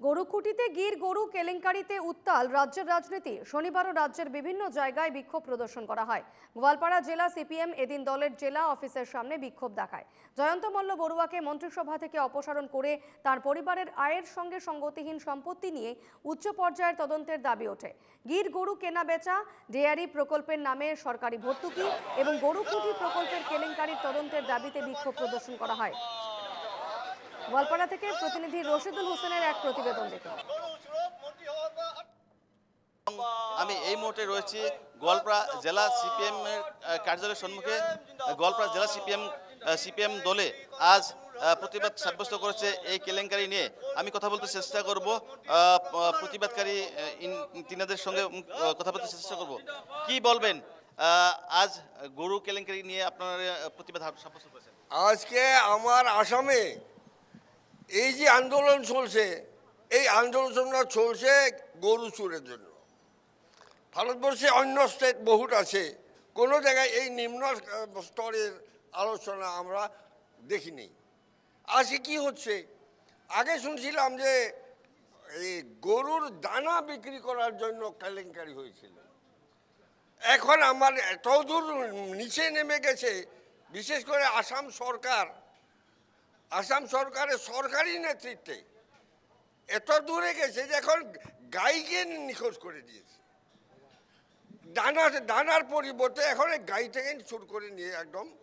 গরুকুটিতে গির, গরু কেলেঙ্কারিতে উত্তাল। রাজ্যের রাজনীতি শনিবারও রাজ্যের বিভিন্ন জায়গায় বিক্ষোভ প্রদর্শন করা হয়। গোয়ালপাড়া জেলা সিপিএম এদিন দলের জেলা অফিসের সামনে বিক্ষোভ দেখায়। জয়ন্ত মল্ল বড়ুয়াকে মন্ত্রিসভা থেকে অপসারণ করে তার পরিবারের আয়ের সঙ্গে সঙ্গতিহীন সম্পত্তি নিয়ে উচ্চ পর্যায়ের তদন্তের দাবি ওঠে। গির, গরু কেনা বেচা, ডেয়ারি প্রকল্পের নামে সরকারি ভর্তুকি এবং গরুকুটি প্রকল্পের কেলেঙ্কারির তদন্তের দাবিতে বিক্ষোভ প্রদর্শন করা হয়। গোয়ালপাড়া থেকে প্রতিনিধি রশিদুল হোসেনের এক প্রতিবেদন দেখুন। আমি এই মুহূর্তে রয়েছি গোয়ালপাড়া জেলা সিপিএম এর কার্যালয়ের সম্মুখে। গোয়ালপাড়া জেলা সিপিএম সিপিএম দলে আজ প্রতিবাদ সাব্যস্ত করেছে এই কেলেঙ্কারি নিয়ে। আমি কথা বলতে চেষ্টা করব প্রতিবাদকারী তিনাদের সঙ্গে কথা বলতে চেষ্টা করব। কি বলবেন? আজ গরু কেলেঙ্কারি নিয়ে আপনার প্রতিবাদ সাব্যস্ত করেছেন। আজকে আমার আসামে এই যে আন্দোলন চলছে, এই আন্দোলনটা চলছে গরু চুরের জন্য। ভারতবর্ষে অন্য স্টেট বহুত আছে। কোনো জায়গায় এই নিম্ন স্তরের আলোচনা আমরা দেখিনি। আজকে কি হচ্ছে? আগে শুনছিলাম যে, এই গরুর দানা বিক্রি করার জন্য কেলেঙ্কারি হয়েছিল। এখন আমার এত দূর নিচে নেমে গেছে, বিশেষ করে আসাম সরকার আসাম সরকারের সরকারি নেতৃত্বে এত দূরে গেছে যে এখন গাইকে নিখোঁজ করে দিয়েছে। ডানা ডানার পরিবর্তে এখন এই গাইটাকে চুর করে নিয়ে একদম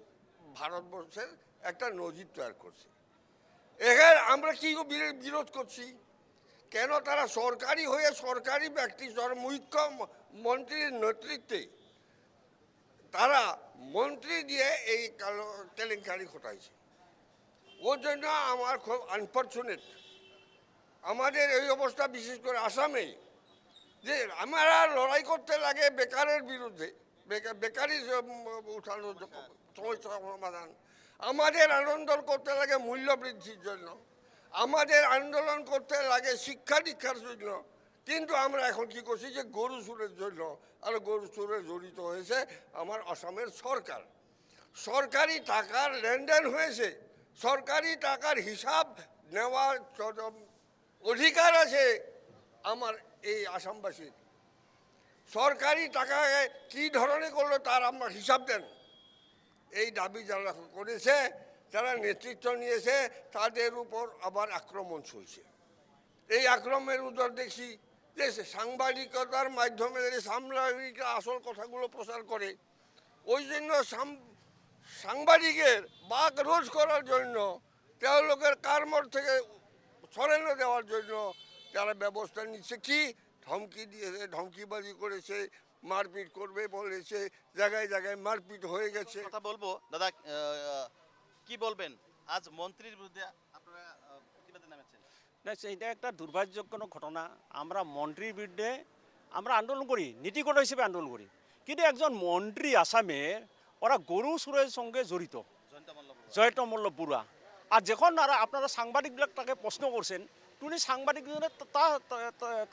ভারতবর্ষের একটা নজির তৈরি করছে। এখানে আমরা কি বিরো- বিরোধ করছি? কেন তারা সরকারি হয়ে সরকারি ব্যক্তি সর- মুখ্যমন্ত্রীর নেতৃত্বে তারা মন্ত্রী দিয়ে এই কালো কেলেঙ্কারি ঘটাইছে? ওর জন্য আমার খুব আনফর্চুনেট আমাদের এই অবস্থা বিশেষ করে আসামে যে আমরা লড়াই করতে লাগে বেকারের বিরুদ্ধে। বেকা- বেকারি সম- উঠানো সমস্যা সমাধান। আমাদের আন্দোলন করতে লাগে মূল্য বৃদ্ধির জন্য। আমাদের আন্দোলন করতে লাগে শিক্ষা দীক্ষার জন্য। কিন্তু আমরা এখন কি করছি যে গরু চুরের জন্য। আর গরু চুরে জড়িত হয়েছে আমার আসামের সরকার। সরকারি টাকার লেনদেন হয়েছে। সরকারি টাকার হিসাব নেওয়ার অধিকার আছে আমার এই আসামবাসীর। সরকারি টাকায় কি ধরনের করল তার আমার হিসাব দেন। এই দাবি যারা করেছে, যারা নেতৃত্ব নিয়েছে, তাদের উপর আবার আক্রমণ চলছে। এই আক্রমণের উত্তর দেখছি, যে সাংবাদিকতার মাধ্যমে সাংবাদিকরা আসল কথাগুলো প্রচার করে, ওই জন্য সাংবাদিকের বাক রোজ করার জন্য তেওঁলোকের কারমর থেকে সরানো দেওয়ার জন্য তারা ব্যবস্থা নিচ্ছে কি ধমকি দিয়েছে ধমকিবাজি করেছে মারপিট করবে বলেছে জায়গায় জায়গায় মারপিট হয়ে গেছে। কথা বলব দাদা কি বলবেন? আজ মন্ত্রীর বিরুদ্ধে আপনারা প্রতিবাদে নেমেছেন। না সেইটা একটা দুর্ভাগ্যজনক ঘটনা। আমরা মন্ত্রীর বিরুদ্ধে আমরা আন্দোলন করি নীতিগত হিসেবে আন্দোলন করি। কিন্তু একজন মন্ত্রী আসামের ওরা গরু সুরের সঙ্গে জড়িত। জয়ন্ত মল্ল বুড়া। আর যখন আর আপনারা সাংবাদিকবিলাক তাকে প্রশ্ন করছেন তিনি সাংবাদিকজনে তা- তা- তা-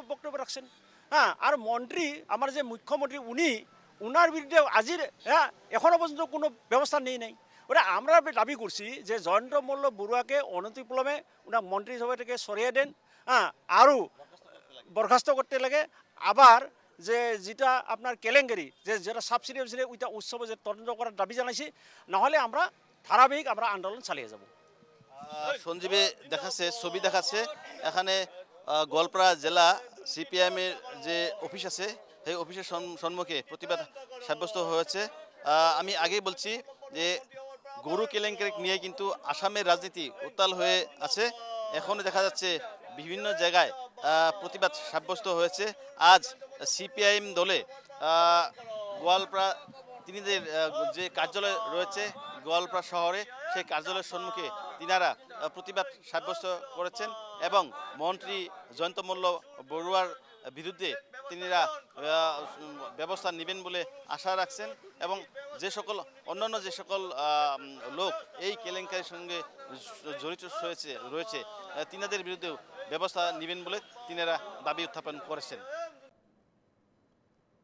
বক্তব্য রাখছেন। হ্যাঁ আর মন্ত্রী আমার যে মুখ্যমন্ত্রী উনি উনার বিরুদ্ধে আজির হ্যাঁ এখনও পর্যন্ত কোনো ব্যবস্থা নেই নাই। ওরা আমরা দাবি করছি যে জয়ন্ত মল্ল বড়ুয়াকে অনতিপলমে ওনার মন্ত্রিসভা থেকে সরিয়ে দেন। হ্যাঁ আৰু বরখাস্ত করতে লাগে। আবার যে যেটা আপনার কেলেঙ্কারি, যে যেটা সাবসিডি ফাবসিডি ওইটা উৎসবে যে তদন্ত করার দাবি জানাইছি, নাহলে আমরা ধারাবাহিক আমরা আন্দোলন চালিয়ে যাব। সঞ্জীবে দেখাচ্ছে, ছবি দেখাচ্ছে, এখানে গোয়ালপাড়া জেলা সিপিআইএম এর যে অফিস আছে, সেই অফিসের সম্মুখে প্রতিবাদ সাব্যস্ত হয়েছে। আমি আগেই বলছি যে গরু কেলেঙ্কারি নিয়ে কিন্তু আসামের রাজনীতি উত্তাল হয়ে আছে। এখনও দেখা যাচ্ছে বিভিন্ন জায়গায় প্রতিবাদ সাব্যস্ত হয়েছে। আজ সিপিআইএম দলে গোয়ালপাড়া আহ, যে কার্যালয় রয়েছে গোয়ালপাড়া শহরে সেই কার্যালয়ের সম্মুখে তিনারা প্রতিবাদ সাব্যস্ত করেছেন এবং মন্ত্রী জয়ন্ত মল্ল বড়ুয়ার বিরুদ্ধে তিনিরা ব্যবস্থা নেবেন বলে আশা রাখছেন এবং যে সকল অন্যান্য যে সকল লোক এই কেলেঙ্কারির সঙ্গে জড়িত রয়েছে রয়েছে তিনাদের বিরুদ্ধেও ব্যবস্থা নেবেন বলে তিনারা দাবি উত্থাপন করেছেন।